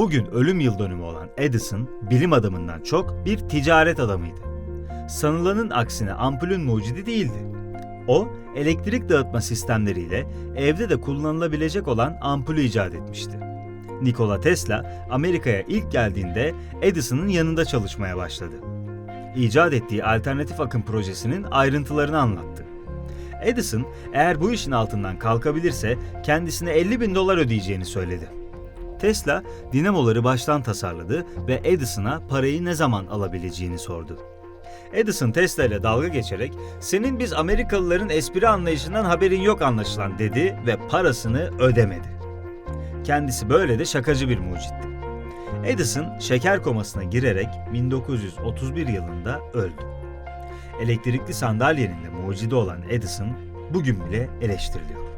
Bugün ölüm yıl dönümü olan Edison, bilim adamından çok bir ticaret adamıydı. Sanılanın aksine ampulün mucidi değildi. O, elektrik dağıtma sistemleriyle evde de kullanılabilecek olan ampulü icat etmişti. Nikola Tesla, Amerika'ya ilk geldiğinde Edison'ın yanında çalışmaya başladı. İcat ettiği alternatif akım projesinin ayrıntılarını anlattı. Edison, eğer bu işin altından kalkabilirse kendisine 50 bin dolar ödeyeceğini söyledi. Tesla, dinamoları baştan tasarladı ve Edison'a parayı ne zaman alabileceğini sordu. Edison Tesla ile dalga geçerek senin biz Amerikalıların espri anlayışından haberin yok anlaşılan dedi ve parasını ödemedi. Kendisi böyle de şakacı bir mucitti. Edison şeker komasına girerek 1931 yılında öldü. Elektrikli sandalyenin de mucidi olan Edison bugün bile eleştiriliyor.